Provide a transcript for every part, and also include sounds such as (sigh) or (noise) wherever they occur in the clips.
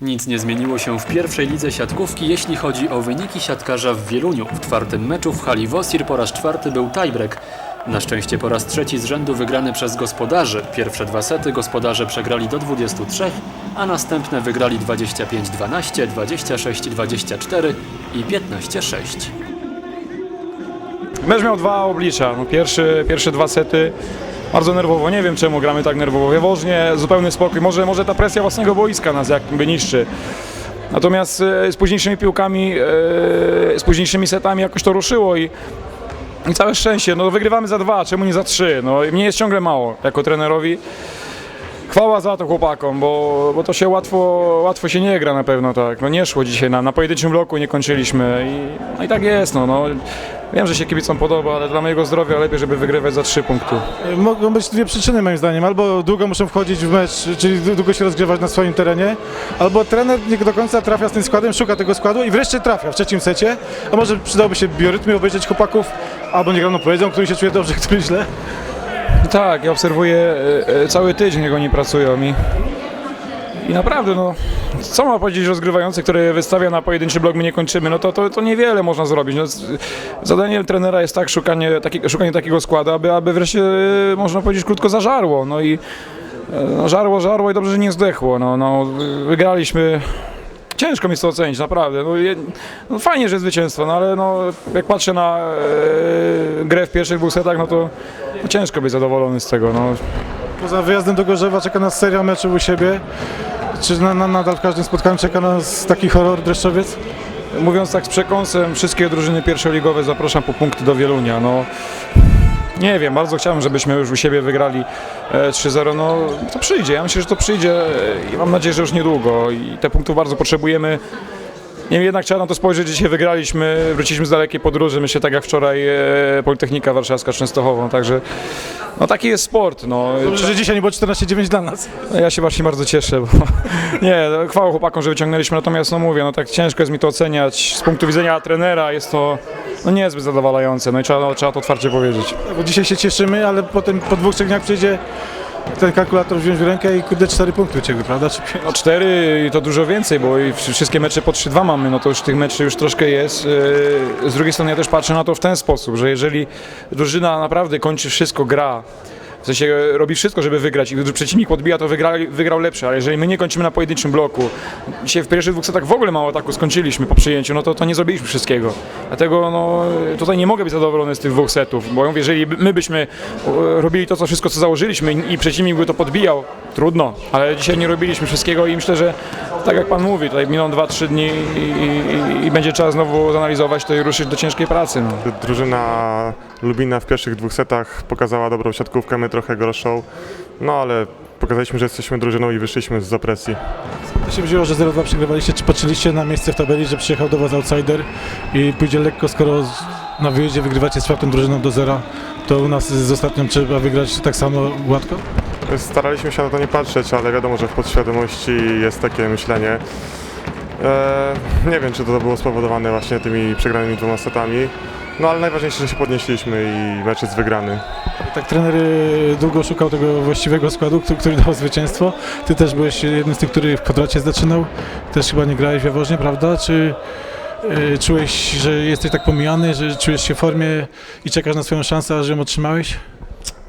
Nic nie zmieniło się w pierwszej lidze siatkówki, jeśli chodzi o wyniki siatkarza w Wieluniu. W czwartym meczu w hali Wosir po raz czwarty był tiebreak. Na szczęście po raz trzeci z rzędu wygrany przez gospodarzy. Pierwsze dwa sety gospodarze przegrali do 23, a następne wygrali 25-12, 26-24 i 15-6. Mecz miał dwa oblicza. No pierwszy, pierwsze dwa sety bardzo nerwowo. Nie wiem czemu gramy tak nerwowo. Wywożnie, zupełny spokój. Może, może ta presja własnego boiska nas jakby niszczy. Natomiast e, z późniejszymi piłkami, e, z późniejszymi setami jakoś to ruszyło i, i całe szczęście. No wygrywamy za dwa, czemu nie za trzy? No mnie jest ciągle mało jako trenerowi. Chwała za to chłopakom, bo, bo to się łatwo, łatwo się nie gra na pewno tak. No nie szło dzisiaj nam, na pojedynczym bloku nie kończyliśmy i, no i tak jest no, no. Wiem, że się kibicom podoba, ale dla mojego zdrowia lepiej, żeby wygrywać za trzy punkty. Mogą być dwie przyczyny moim zdaniem. Albo długo muszą wchodzić w mecz, czyli długo się rozgrywać na swoim terenie, albo trener nie do końca trafia z tym składem, szuka tego składu i wreszcie trafia w trzecim secie. A może przydałoby się biorytmy obejrzeć chłopaków, albo niegraną poezją, który się czuje dobrze, który źle. Tak, ja obserwuję e, e, cały tydzień, jak oni pracują i, i naprawdę, no, co ma powiedzieć rozgrywający, który wystawia na pojedynczy blok, my nie kończymy, no to, to, to niewiele można zrobić. No, zadaniem trenera jest tak szukanie, taki, szukanie takiego składu, aby, aby wreszcie, e, można powiedzieć, krótko zażarło, no i no, żarło, żarło i dobrze, że nie zdechło, no, no wygraliśmy Ciężko mi jest to ocenić, naprawdę. No, je, no fajnie, że jest zwycięstwo, no ale no, jak patrzę na e, grę w pierwszych dwóch setach, no to no, ciężko być zadowolony z tego. No. Poza wyjazdem do Gorzewa czeka nas seria meczów u siebie. Czy na, na, nadal w każdym spotkaniu czeka nas taki horror dreszczowiec? Mówiąc tak z przekąsem, wszystkie drużyny pierwszoligowe zapraszam po punkty do Wielunia. No, nie wiem, bardzo chciałem, żebyśmy już u siebie wygrali e, 3-0. No to przyjdzie, ja myślę, że to przyjdzie e, i mam nadzieję, że już niedługo. I te punktów bardzo potrzebujemy. Niemniej jednak trzeba na to spojrzeć, dzisiaj wygraliśmy, wróciliśmy z dalekiej podróży, myślę tak jak wczoraj e, Politechnika Warszawska z Częstochową, także no taki jest sport. No. Dobrze, że dzisiaj nie było 14-9 dla nas. No, Ja się właśnie bardzo cieszę, bo (laughs) nie, no, chwała chłopakom, że wyciągnęliśmy, natomiast no mówię, no tak ciężko jest mi to oceniać. Z punktu widzenia trenera jest to no, niezbyt zadowalające, no i trzeba, trzeba to otwarcie powiedzieć. Bo dzisiaj się cieszymy, ale potem po dwóch, trzech dniach przyjdzie ten kalkulator wziąć w rękę i kurde 4 punkty u Ciebie, prawda? Czy? No cztery i to dużo więcej, bo i wszy- wszystkie mecze po 3-2 mamy, no to już tych meczy już troszkę jest. Yy, Z drugiej strony ja też patrzę na to w ten sposób, że jeżeli drużyna naprawdę kończy wszystko, gra, w sensie robi wszystko, żeby wygrać i gdy przeciwnik odbija, to wygra, wygrał lepszy, ale jeżeli my nie kończymy na pojedynczym bloku, dzisiaj w pierwszych dwóch setach w ogóle mało ataku skończyliśmy po przyjęciu, no to, to nie zrobiliśmy wszystkiego. Dlatego no, tutaj nie mogę być zadowolony z tych dwóch setów, bo ja mówię, jeżeli my byśmy e, robili to, co wszystko, co założyliśmy i i przeciwnik by to podbijał, trudno, ale dzisiaj nie robiliśmy wszystkiego i myślę, że tak jak Pan mówi, tutaj miną 2-3 dni i, i, i będzie trzeba znowu zanalizować to i ruszyć do ciężkiej pracy. No. Drużyna Lubina w pierwszych dwóch setach pokazała dobrą siatkówkę, my trochę gorszą, no ale pokazaliśmy, że jesteśmy drużyną i wyszliśmy z opresji. To się wzięło, że 0-2 przegrywaliście, czy patrzyliście na miejsce w tabeli, że przyjechał do Was outsider i pójdzie lekko, skoro na wyjeździe wygrywacie z czwartą drużyną do zera, to u nas z ostatnią trzeba wygrać tak samo gładko? Staraliśmy się na to nie patrzeć, ale wiadomo, że w podświadomości jest takie myślenie. Eee, nie wiem, czy to było spowodowane właśnie tymi przegranymi dwoma setami, no ale najważniejsze, że się podnieśliśmy i mecz jest wygrany. Tak trener y, długo szukał tego właściwego składu, który, który dał zwycięstwo. Ty też byłeś jednym z tych, który w kwadracie zaczynał. Też chyba nie grałeś w Jaworznie, prawda? Czy y, czułeś, że jesteś tak pomijany, że czujesz się w formie i czekasz na swoją szansę, aż ją otrzymałeś?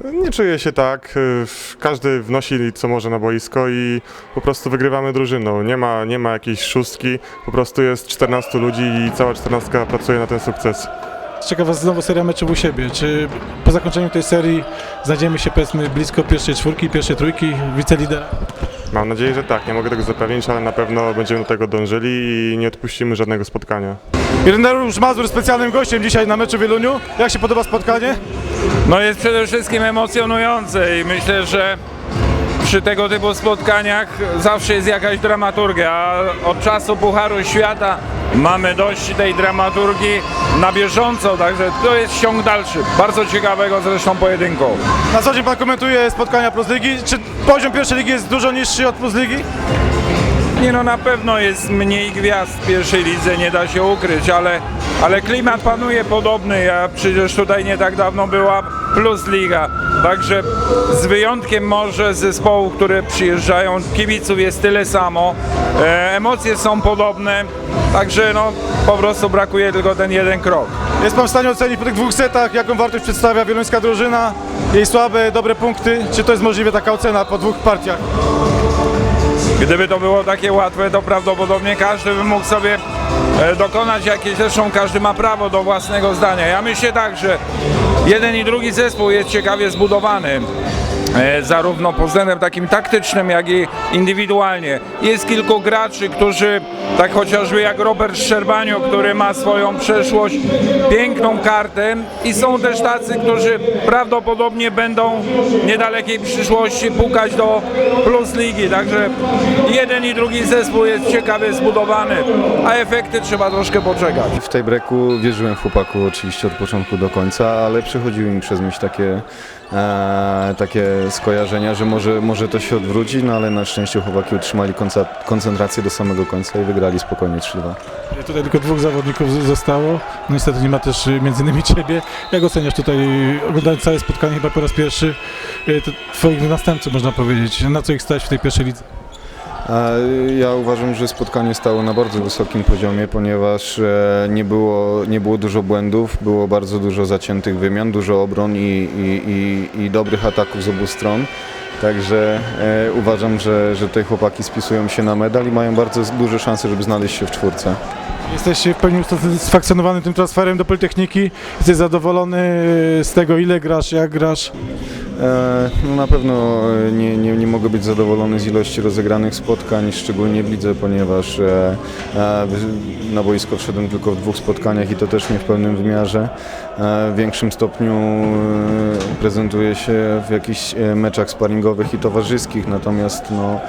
Nie czuję się tak. y, Każdy wnosi co może na boisko i po prostu wygrywamy drużyną. Nie ma, nie ma jakiejś szóstki, po prostu jest 14 ludzi i cała 14 pracuje na ten sukces. Czeka Was znowu seria meczów u siebie. Czy po zakończeniu tej serii znajdziemy się powiedzmy blisko pierwszej czwórki, pierwszej trójki, wicelidera? Mam nadzieję, że tak. Nie mogę tego zapewnić, ale na pewno będziemy do tego dążyli i nie odpuścimy żadnego spotkania. Ireneusz Mazur specjalnym gościem dzisiaj na meczu w Wieluniu. Jak się podoba spotkanie? No jest przede wszystkim emocjonujące i myślę, że przy tego typu spotkaniach zawsze jest jakaś dramaturgia, a od czasu Pucharu Świata mamy dość tej dramaturgii na bieżąco, także to jest ciąg dalszy, bardzo ciekawego zresztą pojedynku. Na co dzień Pan komentuje spotkania Plus Ligi. Czy poziom pierwszej ligi jest dużo niższy od Plus Ligi? Nie no, na pewno jest mniej gwiazd w pierwszej lidze, nie da się ukryć, ale ale klimat panuje podobny. Ja przecież tutaj nie tak dawno była Plus Liga, także z wyjątkiem może zespołów, które przyjeżdżają, kibiców jest tyle samo, e, emocje są podobne, także no po prostu brakuje tylko ten jeden krok. Jest Pan w stanie ocenić po tych dwóch setach, jaką wartość przedstawia wieluńska drużyna, jej słabe, dobre punkty? Czy to jest możliwe taka ocena po dwóch partiach? Gdyby to było takie łatwe, to prawdopodobnie każdy by mógł sobie e, dokonać jakieś, zresztą każdy ma prawo do własnego zdania. Ja myślę tak, że jeden i drugi zespół jest ciekawie zbudowany. E, Zarówno pod względem takim taktycznym, jak i indywidualnie. Jest kilku graczy, którzy, tak chociażby jak Robert Szczerbanio, który ma swoją przeszłość, piękną kartę i są też tacy, którzy prawdopodobnie będą w niedalekiej przyszłości pukać do Plus Ligi. Także jeden i drugi zespół jest ciekawie zbudowany, a efekty trzeba troszkę poczekać. W tej breku wierzyłem w chłopaku oczywiście od początku do końca, ale przechodziły mi przez myśl takie, e, takie skojarzenia, że może, może to się odwróci, no ale na szczęście chłopaki utrzymali koncentrację do samego końca i wygrali spokojnie 3-2. Tutaj tylko dwóch zawodników zostało. No niestety nie ma też między innymi Ciebie. Jak oceniasz tutaj, oglądając całe spotkanie chyba po raz pierwszy, to Twoich następców można powiedzieć. Na co ich stać w tej pierwszej lidze? Ja uważam, że spotkanie stało na bardzo wysokim poziomie, ponieważ e, nie było, nie było dużo błędów, było bardzo dużo zaciętych wymian, dużo obron i, i, i, i dobrych ataków z obu stron. Także e, uważam, że, że te chłopaki spisują się na medal i mają bardzo duże szanse, żeby znaleźć się w czwórce. Jesteś w pełni usatysfakcjonowany tym transferem do Politechniki? Jesteś zadowolony z tego, ile grasz, jak grasz? E, No na pewno e, nie, nie, nie mogę być zadowolony z ilości rozegranych spotkań, szczególnie w lidze, ponieważ e, na boisko wszedłem tylko w dwóch spotkaniach i to też nie w pełnym wymiarze. W większym stopniu e, prezentuję się w jakichś meczach sparingowych i towarzyskich, natomiast no,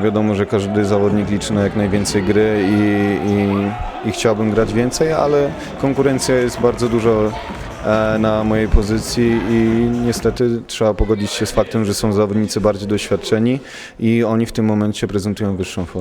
wiadomo, że każdy zawodnik liczy na jak najwięcej gry i, i, i chciałbym grać więcej, ale konkurencja jest bardzo dużo na mojej pozycji i niestety trzeba pogodzić się z faktem, że są zawodnicy bardziej doświadczeni i oni w tym momencie prezentują wyższą formę.